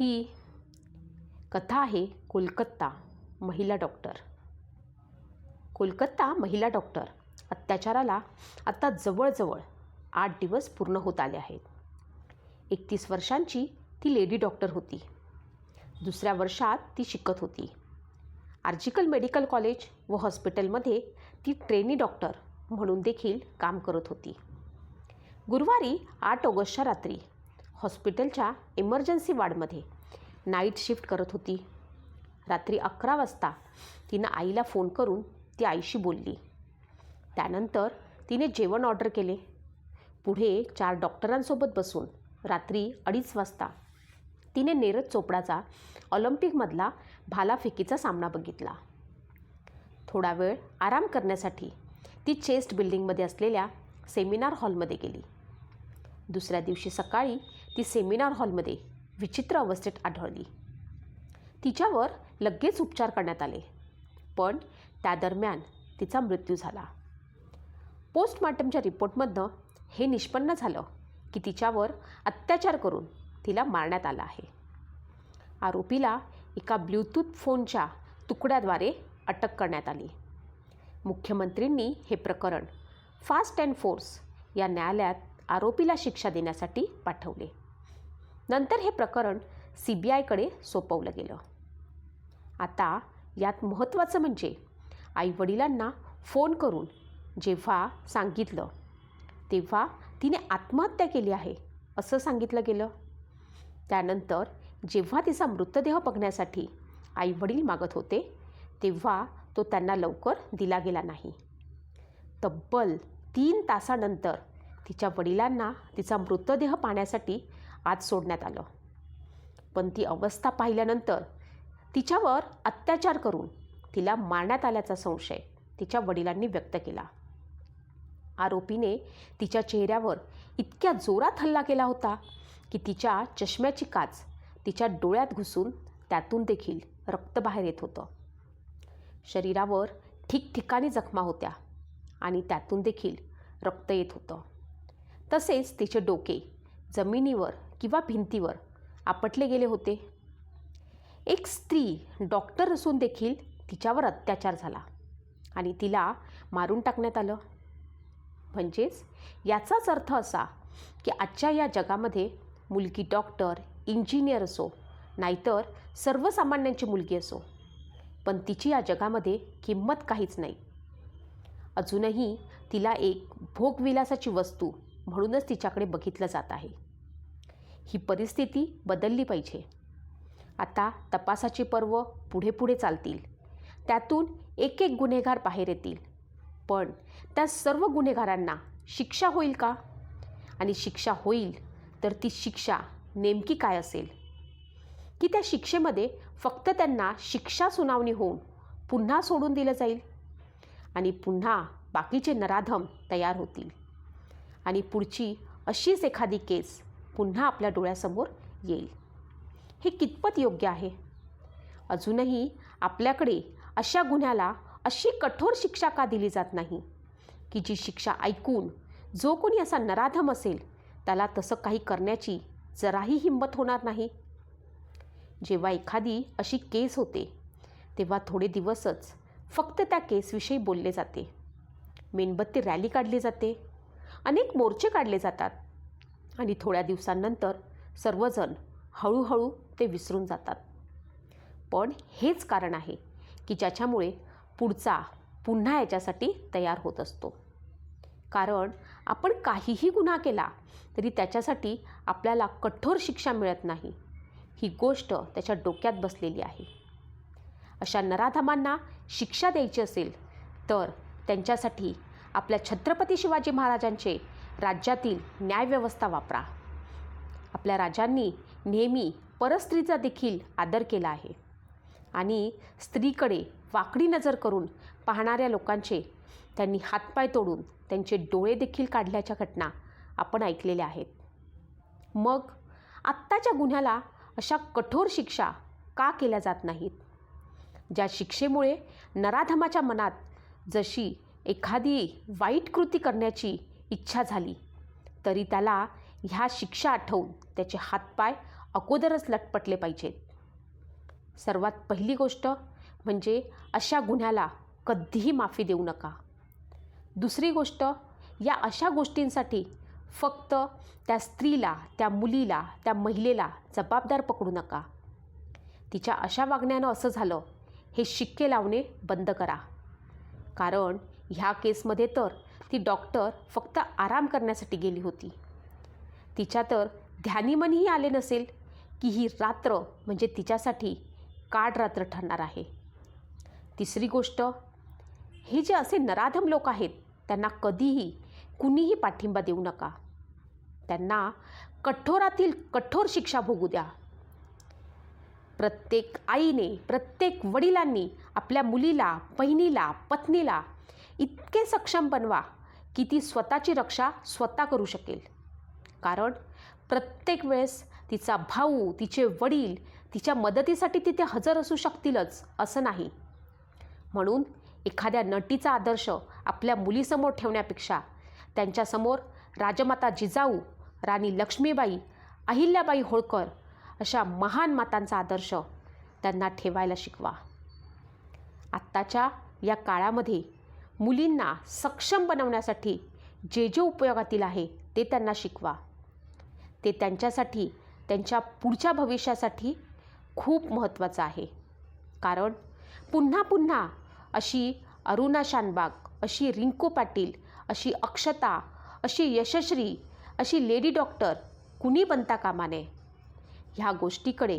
ही कथा आहे कोलकत्ता महिला डॉक्टर. कोलकत्ता महिला डॉक्टर. अत्याचाराला आता जवळजवळ आठ दिवस पूर्ण होत आले आहेत. एकतीस वर्षांची ती लेडी डॉक्टर होती. दुसऱ्या वर्षात ती शिकत होती. आर्जिकल मेडिकल कॉलेज व हॉस्पिटलमध्ये ती ट्रेनी डॉक्टर म्हणून देखील काम करत होती. गुरुवारी आठ ऑगस्टच्या रात्री हॉस्पिटलच्या इमर्जन्सी वार्डमध्ये. नाईट शिफ्ट करत होती. रात्री अकरा वाजता तिनं आईला फोन करून ती आईशी बोलली. त्यानंतर तिने जेवण ऑर्डर केले. पुढे चार डॉक्टरांसोबत बसून रात्री अडीच वाजता तिने नीरज चोपडाचा ऑलिम्पिकमधला भालाफेकीचा सामना बघितला. थोडा वेळ आराम करण्यासाठी ती चेस्ट बिल्डिंगमध्ये असलेल्या सेमिनार हॉलमध्ये गेली. दुसऱ्या दिवशी सकाळी ती सेमिनार हॉलमध्ये विचित्र अवस्थेत आढळली. तिच्यावर लगेच उपचार करण्यात आले. पण त्या दरम्यान तिचा मृत्यू झाला. पोस्टमॉर्टमच्या रिपोर्टमधनं हे निष्पन्न झालं की तिच्यावर अत्याचार करून तिला मारण्यात आला आहे. आरोपीला एका ब्ल्यूटूथ फोनच्या तुकड्याद्वारे अटक करण्यात आली. मुख्यमंत्रींनी हे प्रकरण फास्ट अँड फोर्स या न्यायालयात आरोपीला शिक्षा देण्यासाठी पाठवले. नंतर हे प्रकरण सी बी आयकडे सोपवलं गेलं. आता यात महत्त्वाचं म्हणजे आईवडिलांना फोन करून जेव्हा सांगितलं तेव्हा तिने आत्महत्या केली आहे असं सांगितलं गेलं. त्यानंतर जेव्हा तिचा मृतदेह बघण्यासाठी आईवडील मागत होते तेव्हा तो त्यांना लवकर दिला गेला नाही. तब्बल तीन तासानंतर तिच्या वडिलांना तिचा मृतदेह पाहण्यासाठी आत सोडण्यात आलं. पण ती अवस्था पाहिल्यानंतर तिच्यावर अत्याचार करून तिला मारण्यात आल्याचा संशय तिच्या वडिलांनी व्यक्त केला. आरोपीने तिच्या चेहऱ्यावर इतक्या जोरात हल्ला केला होता की तिच्या चष्म्याची काच तिच्या डोळ्यात घुसून त्यातून देखील रक्त बाहेर येत होतं. शरीरावर ठिकठिकाणी जखमा होत्या आणि त्यातून देखील रक्त येत होतं. तसेच तिचे डोके जमिनीवर किंवा भिंतीवर आपटले गेले होते. एक स्त्री डॉक्टर असून देखील तिच्यावर अत्याचार झाला आणि तिला मारून टाकण्यात आलं. म्हणजेच याचाच अर्थ असा की आजच्या या जगामध्ये मुलगी डॉक्टर इंजिनियर असो नाहीतर सर्वसामान्यांची मुलगी असो पण तिची या जगामध्ये किंमत काहीच नाही. अजूनही तिला एक भोगविलासाची वस्तू म्हणूनच तिच्याकडे बघितलं जात आहे. ही परिस्थिती बदलली पाहिजे. आता तपासाची पर्व पुढे पुढे चालतील. त्यातून एक एक गुन्हेगार बाहेर येतील. पण त्या सर्व गुन्हेगारांना शिक्षा होईल का? आणि शिक्षा होईल तर ती शिक्षा नेमकी काय असेल? की त्या शिक्षेमध्ये फक्त त्यांना शिक्षा सुनावणी होऊन पुन्हा सोडून दिलं जाईल? आणि पुन्हा बाकीचे नराधम तयार होतील? आणि पुढची अशीच एखादी केस पुन्हा आपल्या डोळ्यासमोर येईल. हे कितपत योग्य आहे? अजूनही आपल्याकडे अशा गुन्ह्याला अशी कठोर शिक्षा का दिली जात नाही? की जी शिक्षा ऐकून जो कोणी असा नराधम असेल त्याला तसं काही करण्याची जराही हिंमत होणार नाही? जेव्हा एखादी अशी केस होते तेव्हा थोडे दिवसच फक्त त्या केसविषयी बोलले जाते. मेणबत्ती रॅली काढली जाते. अनेक मोर्चे काढले जातात. आणि थोड्या दिवसांनंतर सर्वजण हळूहळू ते विसरून जातात. पण हेच कारण आहे की ज्याच्यामुळे पुढचा पुन्हा याच्यासाठी तयार होत असतो. कारण आपण काहीही गुन्हा केला तरी त्याच्यासाठी आपल्याला कठोर शिक्षा मिळत नाही. ही गोष्ट त्याच्या डोक्यात बसलेली आहे. अशा नराधमांना शिक्षा द्यायची असेल तर त्यांच्यासाठी आपल्या छत्रपती शिवाजी महाराजांचे राज्यातील न्यायव्यवस्था वापरा. आपल्या राजांनी नेहमी परस्त्रीचा देखील आदर केला आहे. आणि स्त्रीकडे वाकडी नजर करून पाहणाऱ्या लोकांचे त्यांनी हातपाय तोडून त्यांचे डोळे देखील काढल्याच्या घटना आपण ऐकलेल्या आहेत. मग आत्ताच्या गुन्ह्याला अशा कठोर शिक्षा का केल्या जात नाहीत? ज्या शिक्षेमुळे नराधमाच्या मनात जशी एखादी वाईट कृती करण्याची इच्छा झाली. तरी त्याला ह्या शिक्षा आठवून त्याचे हातपाय अगोदरच लटपटले पाहिजेत. सर्वात पहिली गोष्ट म्हणजे अशा गुन्ह्याला कधीही माफी देऊ नका. दुसरी गोष्ट या अशा गोष्टींसाठी फक्त त्या स्त्रीला त्या मुलीला त्या महिलेला जबाबदार पकडू नका. तिच्या अशा वागण्यानं असं झालं हे शिक्के लावणे बंद करा. कारण ह्या केसमध्ये तर ती डॉक्टर फक्त आराम करण्यासाठी गेली होती. तिच्या तर ध्यानीमनीही आले नसेल की ही रात्र म्हणजे तिच्यासाठी काड रात्र ठरणार आहे. तिसरी गोष्ट हे जे असे नराधम लोक आहेत त्यांना कधीही कुणीही पाठिंबा देऊ नका. त्यांना कठोरातील कठोर शिक्षा भोगू द्या. प्रत्येक आईने प्रत्येक वडिलांनी आपल्या मुलीला बहिणीला पत्नीला इतके सक्षम बनवा की ती स्वतःची रक्षा स्वतः करू शकेल. कारण प्रत्येक वेळेस तिचा भाऊ तिचे वडील तिच्या मदतीसाठी तिथे हजर असू शकतीलच असं नाही. म्हणून एखाद्या नटीचा आदर्श आपल्या मुलीसमोर ठेवण्यापेक्षा त्यांच्यासमोर राजमाता जिजाऊ राणी लक्ष्मीबाई अहिल्याबाई होळकर अशा महान मातांचा आदर्श त्यांना ठेवायला शिकवा. आत्ताच्या या काळामध्ये मुलींना सक्षम बनवण्यासाठी जे जे उपयोगातील आहे ते त्यांना शिकवा. ते त्यांच्यासाठी त्यांच्या पुढच्या भविष्यासाठी खूप महत्त्वाचं आहे. कारण पुन्हा पुन्हा अशी अरुणा शानबाग अशी रिंकू पाटील अशी अक्षता अशी यशश्री अशी लेडी डॉक्टर कुणी बनता कामा नये ह्या गोष्टीकडे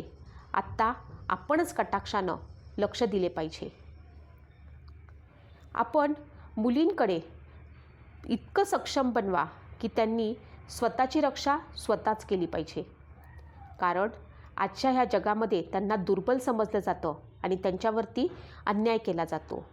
आत्ता आपणच कटाक्षानं लक्ष दिले पाहिजे. आपण मुलींकडे इतकं सक्षम बनवा की त्यांनी स्वतःची रक्षा स्वतःच केली पाहिजे. कारण आजच्या ह्या जगामध्ये त्यांना दुर्बल समजलं जातं आणि त्यांच्यावरती अन्याय केला जातो.